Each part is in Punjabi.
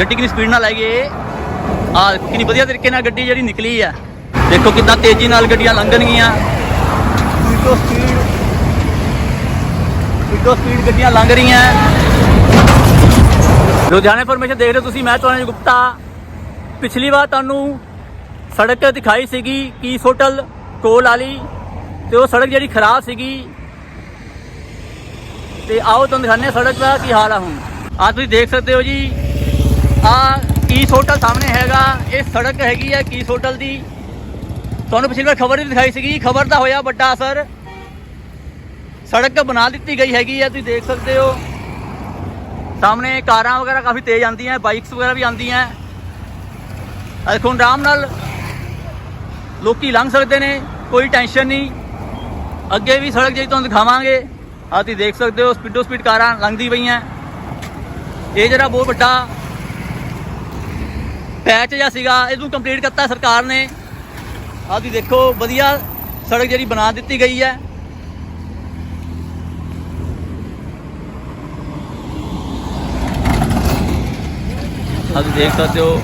ਗੱਡੀ ਕਿੰਨੀ ਸਪੀਡ ਨਾਲ ਲੈ ਗਏ ਆ ਕਿੰਨੀ ਵਧੀਆ ਤਰੀਕੇ ਨਾਲ ਗੱਡੀ ਜਿਹੜੀ ਨਿਕਲੀ ਆ। ਦੇਖੋ ਕਿੰਨਾ ਤੇਜ਼ੀ ਨਾਲ ਗੱਡੀਆਂ ਲੰਘਣਗੀਆਂ। ਸਪੀਡੋ ਸਪੀਡ ਸਪੀਡੋ ਸਪੀਡ ਗੱਡੀਆਂ ਲੰਘ ਰਹੀਆਂ। ਲੁਧਿਆਣਾ ਇਨਫੋਰਮੇਸ਼ਨ ਦੇਖ ਰਹੇ ਤੁਸੀਂ ਮੈਂ ਤੁਹਾਨੂੰ ਗੁਪਤਾ। ਪਿਛਲੀ ਵਾਰ ਤੁਹਾਨੂੰ ਸੜਕ ਦਿਖਾਈ ਸੀਗੀ ਕੀਸ ਹੋਟਲ ਕੋਲ ਵਾਲੀ ਤੇ ਉਹ ਸੜਕ ਜਿਹੜੀ ਖਰਾਬ ਸੀਗੀ। ਤੇ ਆਓ ਤੁਹਾਨੂੰ ਹਾਂ ਸੜਕ ਦਾ ਕੀ ਹਾਲ ਆ ਹੁਣ। ਆ ਤੁਸੀਂ ਦੇਖ ਸਕਦੇ ਹੋ ਜੀ ਆ ਕੀਸ ਹੋਟਲ ਸਾਹਮਣੇ ਹੈਗਾ, ਇਹ ਸੜਕ ਹੈਗੀ ਆ ਕੀਸ ਹੋਟਲ ਦੀ। ਤੁਹਾਨੂੰ ਪਿਛਲੀ ਵਾਰ ਖਬਰ ਵੀ ਦਿਖਾਈ ਸੀਗੀ, ਖਬਰ ਦਾ ਹੋਇਆ ਵੱਡਾ ਅਸਰ। ਸੜਕ ਬਣਾ ਦਿੱਤੀ ਗਈ ਹੈਗੀ ਆ, ਤੁਸੀਂ ਦੇਖ ਸਕਦੇ ਹੋ। ਸਾਹਮਣੇ ਕਾਰਾਂ ਵਗੈਰਾ ਕਾਫੀ ਤੇਜ਼ ਆਉਂਦੀਆਂ, ਬਾਈਕਸ ਵਗੈਰਾ ਵੀ ਆਉਂਦੀਆਂ। ਆਹ ਦੇਖੋ, ਆਰਾਮ ਨਾਲ ਲੋਕੀ ਲੰਘ ਸਕਦੇ ਨੇ, ਕੋਈ ਟੈਨਸ਼ਨ ਨਹੀਂ। ਅੱਗੇ ਵੀ ਸੜਕ ਜਿਹੜੀ ਤੁਹਾਨੂੰ ਦਿਖਾਵਾਂਗੇ, ਆਹ ਤੁਸੀਂ ਦੇਖ ਸਕਦੇ ਹੋ ਸਪੀਡੋ ਸਪੀਡ ਕਾਰਾਂ ਲੰਘਦੀ ਪਈਆਂ। ਇਹ ਜਿਹੜਾ ਬਹੁਤ ਵੱਡਾ ਪੈਚ ਜਿਹਾ ਸੀਗਾ, ਇਹਨੂੰ ਕੰਪਲੀਟ ਕਰਤਾ ਸਰਕਾਰ ਨੇ। ਆਹ ਤੁਸੀਂ ਦੇਖੋ, ਵਧੀਆ ਸੜਕ ਜਿਹੜੀ ਬਣਾ ਦਿੱਤੀ ਗਈ ਹੈ। ਆਹ ਤੁਸੀਂ ਦੇਖ ਸਕਦੇ ਹੋ,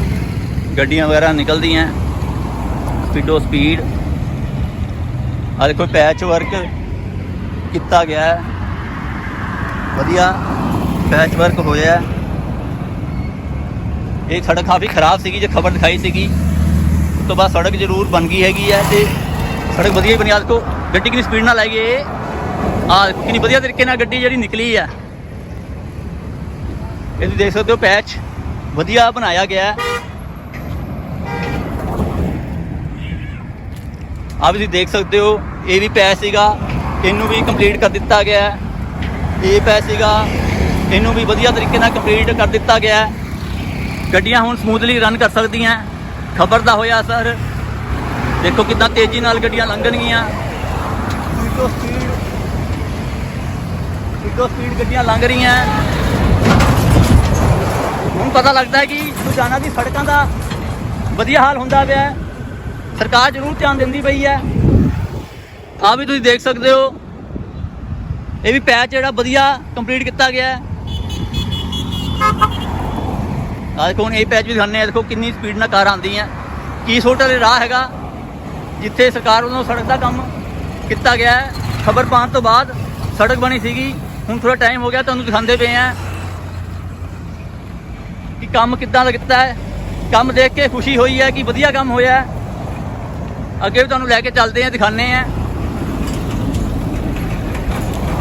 ਗੱਡੀਆਂ ਵਗੈਰਾ ਨਿਕਲਦੀਆਂ ਸਪੀਡੋ ਸਪੀਡ ਆਹ ਦੇਖੋ, ਪੈਚ ਵਰਕ ਕੀਤਾ ਗਿਆ ਹੈ। ਵਧੀਆ ਪੈਚ ਵਰਕ ਹੋਇਆ ਹੈ। ਇਹ ਸੜਕ ਕਾਫੀ ਖਰਾਬ ਸੀਗੀ, ਜੇ ਖਬਰ ਦਿਖਾਈ ਸੀਗੀ। ਉਸ ਤੋਂ ਬਾਅਦ ਸੜਕ ਜ਼ਰੂਰ ਬਣ ਗਈ ਹੈਗੀ ਹੈ ਤੇ ਸੜਕ ਵਧੀਆ ਹੀ ਬਣੀ ਆ। ਦੇਖੋ, ਗੱਡੀ ਕਿੰਨੀ ਸਪੀਡ ਨਾਲ ਲੈ ਗਏ ਆ ਕਿੰਨੀ ਵਧੀਆ ਤਰੀਕੇ ਨਾਲ ਗੱਡੀ ਜਿਹੜੀ ਨਿਕਲੀ ਆ ਇਹ ਤੁਸੀਂ ਦੇਖ ਸਕਦੇ ਹੋ ਪੈਚ ਵਧੀਆ ਬਣਾਇਆ ਗਿਆ ਆ ਵੀ ਤੁਸੀਂ ਦੇਖ ਸਕਦੇ ਹੋ, ਇਹ ਵੀ ਪੈਚ ਸੀਗਾ। ਇਹਨੂੰ ਵੀ ਕੰਪਲੀਟ ਕਰ ਦਿੱਤਾ ਗਿਆ ਇਹ ਪੈਚ ਸੀਗਾ। ਇਹਨੂੰ ਵੀ ਵਧੀਆ ਤਰੀਕੇ ਨਾਲ ਕੰਪਲੀਟ ਕਰ ਦਿੱਤਾ ਗਿਆ ਗੱਡੀਆਂ ਹੁਣ ਸਮੂਥਲੀ ਰਨ ਕਰ ਸਕਦੀਆਂ। ਖਬਰ ਦਾ ਹੋਇਆ ਸਰ ਦੇਖੋ ਕਿੰਨਾ ਤੇਜ਼ੀ ਨਾਲ ਗੱਡੀਆਂ ਲੰਘਣਗੀਆਂ। ਸਪੀਡੋ ਸਪੀਡ ਸਪੀਡੋ ਸਪੀਡ ਗੱਡੀਆਂ ਲੰਘ ਰਹੀਆਂ। ਹੁਣ ਪਤਾ ਲੱਗਦਾ ਹੈ ਕਿ ਲੁਧਿਆਣਾ ਦੀ ਸੜਕਾਂ ਦਾ ਵਧੀਆ ਹਾਲ ਹੁੰਦਾ ਪਿਆ ਸਰਕਾਰ ਜ਼ਰੂਰ ਧਿਆਨ ਦਿੰਦੀ ਪਈ ਹੈ। ਆ ਵੀ ਤੁਸੀਂ ਦੇਖ ਸਕਦੇ ਹੋ। ਇਹ ਵੀ ਪੈਚ ਜਿਹੜਾ ਵਧੀਆ ਕੰਪਲੀਟ ਕੀਤਾ ਗਿਆ ਹੈ। ਆ ਦੇਖੋ ਹੁਣ ਇਹ ਪੈਚ ਵੀ ਦਿਖਾਉਂਦੇ ਆ, ਦੇਖੋ ਕਿੰਨੀ ਸਪੀਡ ਨਾਲ ਕਾਰਾਂ ਹੈ ਕੀ ਹੋਟਲ ਦੇ ਰਾਹ ਹੈਗਾ, ਜਿੱਥੇ ਸਰਕਾਰ ਵੱਲੋਂ ਸੜਕ ਦਾ ਕੰਮ ਕੀਤਾ ਗਿਆ ਹੈ। ਖਬਰ ਪਾਉਣ ਤੋਂ ਬਾਅਦ ਸੜਕ ਬਣੀ ਸੀਗੀ, ਹੁਣ ਥੋੜਾ ਟਾਈਮ ਹੋ ਗਿਆ, ਤੁਹਾਨੂੰ ਦਿਖਾਉਂਦੇ ਪਏ ਆ ਕਿ ਕੰਮ ਕਿੱਦਾਂ ਦਾ ਕੀਤਾ ਹੈ। ਕੰਮ ਦੇਖ ਕੇ ਖੁਸ਼ੀ ਹੋਈ ਹੈ ਕਿ ਵਧੀਆ ਕੰਮ ਹੋਇਆ ਹੈ। ਅੱਗੇ ਵੀ ਤੁਹਾਨੂੰ ਲੈ ਕੇ ਚੱਲਦੇ ਆ ਦਿਖਾਣੇ ਆ।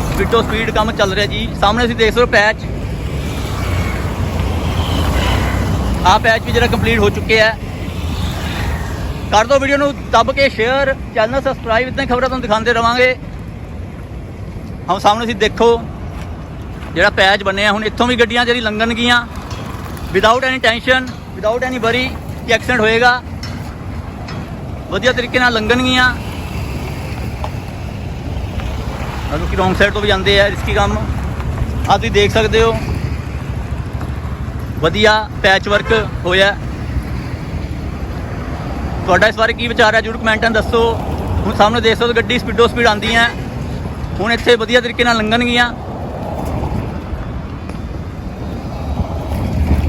ਸਪੀਡੋ ਸਪੀਡ ਕੰਮ ਚੱਲ ਰਿਹਾ ਜੀ। ਸਾਹਮਣੇ ਤੁਸੀਂ ਦੇਖ ਸਕਦੇ ਹੋ ਪੈਚ। ਆ ਪੈਚ ਵੀ ਜਿਹੜਾ ਕੰਪਲੀਟ ਹੋ ਚੁੱਕਿਆ ਹੈ। ਕਰ ਦਿਓ ਵੀਡੀਓ ਨੂੰ ਦੱਬ ਕੇ ਸ਼ੇਅਰ ਚੈਨਲ ਸਬਸਕ੍ਰਾਈਬ ਇਦਾਂ ਖਬਰਾਂ ਤੁਹਾਨੂੰ ਦਿਖਾਉਂਦੇ ਰਵਾਂਗੇ। ਹਮ ਸਾਹਮਣੇ ਤੁਸੀਂ ਦੇਖੋ, ਜਿਹੜਾ ਪੈਚ ਬਣਿਆ, ਹੁਣ ਇੱਥੋਂ ਵੀ ਗੱਡੀਆਂ ਜਿਹੜੀ ਲੰਘਣਗੀਆਂ without any tension without any worry ਕਿ ਐਕਸੀਡੈਂਟ ਹੋਏਗਾ। ਵਧੀਆ ਤਰੀਕੇ ਨਾਲ ਲੰਘਣਗੀਆਂ ਅਜੋ ਕਿ ਰੋਂਗ ਸਾਈਡ ਤੋਂ ਵੀ ਜਾਂਦੇ ਆ ਰਿਸਕੀ ਕੰਮ। ਆ ਤੁਸੀਂ ਦੇਖ ਸਕਦੇ ਹੋ। ਵਧੀਆ ਪੈਚ ਵਰਕ ਹੋਇਆ। ਤੁਹਾਡਾ ਇਸ ਬਾਰੇ ਕੀ ਵਿਚਾਰ ਹੈ? ਜਰੂਰ ਕਮੈਂਟਾਂ ਦੱਸੋ। ਹੁਣ ਸਾਹਮਣੇ ਦੇਖ ਸਕਦੇ ਹੋ ਗੱਡੀ ਸਪੀਡੋ ਸਪੀਡ ਆਉਂਦੀ ਹੈ ਹੁਣ ਇੱਥੇ ਵਧੀਆ ਤਰੀਕੇ ਨਾਲ ਲੰਘਣਗੀਆਂ।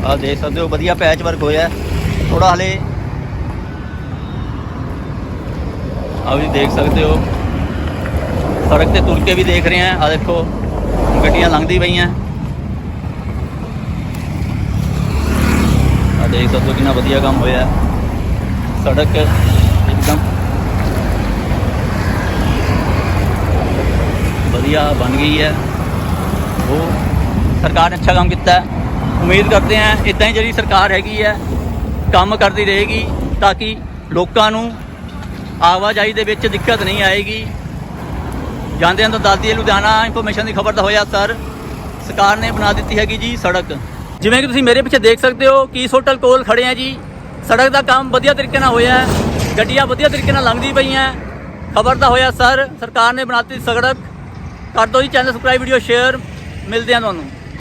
ਆ ਦੇਖ ਸਕਦੇ ਹੋ, ਵਧੀਆ ਪੈਚ ਵਰਕ ਹੋਇਆ। ਥੋੜਾ ਹਲੇ ਆ ਵੀ ਦੇਖ ਸਕਦੇ ਹੋ। ਸੜਕ ਤੇ ਤੁਰ ਕੇ ਵੀ ਦੇਖ ਰਹੇ ਆ ਆ ਦੇਖੋ ਗੱਡੀਆਂ ਲੰਘਦੀ ਪਈਆਂ। ਦੇਖ ਸਕਦੇ ਹੋ ਕਿੰਨਾ ਵਧੀਆ ਕੰਮ ਹੋਇਆ ਸੜਕ ਇੱਕਦਮ ਵਧੀਆ ਬਣ ਗਈ ਹੈ। ਉਹ ਸਰਕਾਰ ਨੇ ਅੱਛਾ ਕੰਮ ਕੀਤਾ ਉਮੀਦ ਕਰਦੇ ਹਾਂ ਇਦਾਂ ਹੀ ਜਿਹੜੀ ਸਰਕਾਰ ਹੈਗੀ ਹੈ, ਕੰਮ ਕਰਦੀ ਰਹੇਗੀ ਤਾਂ ਕਿ ਲੋਕਾਂ ਨੂੰ ਆਵਾਜਾਈ ਦੇ ਵਿੱਚ ਦਿੱਕਤ ਨਹੀਂ ਆਏਗੀ। ਜਾਂਦੇ ਹਾਂ ਤਾਂ ਦੱਸਦੀ ਹੈ, ਲੁਧਿਆਣਾ ਇਨਫੋਰਮੇਸ਼ਨ ਦੀ ਖਬਰ ਦਾ ਹੋਇਆ ਸਰ ਸਰਕਾਰ ਨੇ ਬਣਾ ਦਿੱਤੀ ਹੈਗੀ ਜੀ ਸੜਕ। ਜਿਵੇਂ ਕਿ ਤੁਸੀਂ ਮੇਰੇ ਪਿੱਛੇ ਦੇਖ ਸਕਦੇ ਹੋ ਕੀਸ ਹੋਟਲ ਕੋਲ ਖੜੇ ਆ ਜੀ। ਸੜਕ ਦਾ ਕੰਮ ਵਧੀਆ ਤਰੀਕੇ ਨਾਲ ਹੋਇਆ ਹੈ। ਗੱਡੀਆਂ ਵਧੀਆ ਤਰੀਕੇ ਨਾਲ ਲੰਘਦੀ ਪਈਆਂ ਖਬਰ ਦਾ ਹੋਇਆ ਸਰ, ਸਰਕਾਰ ਨੇ ਬਣਾਤੀ ਸੜਕ। ਕਰ ਦਿਓ ਜੀ ਚੈਨਲ ਸਬਸਕ੍ਰਾਈਬ ਵੀਡੀਓ ਸ਼ੇਅਰ ਮਿਲਦੇ ਹਾਂ ਤੁਹਾਨੂੰ।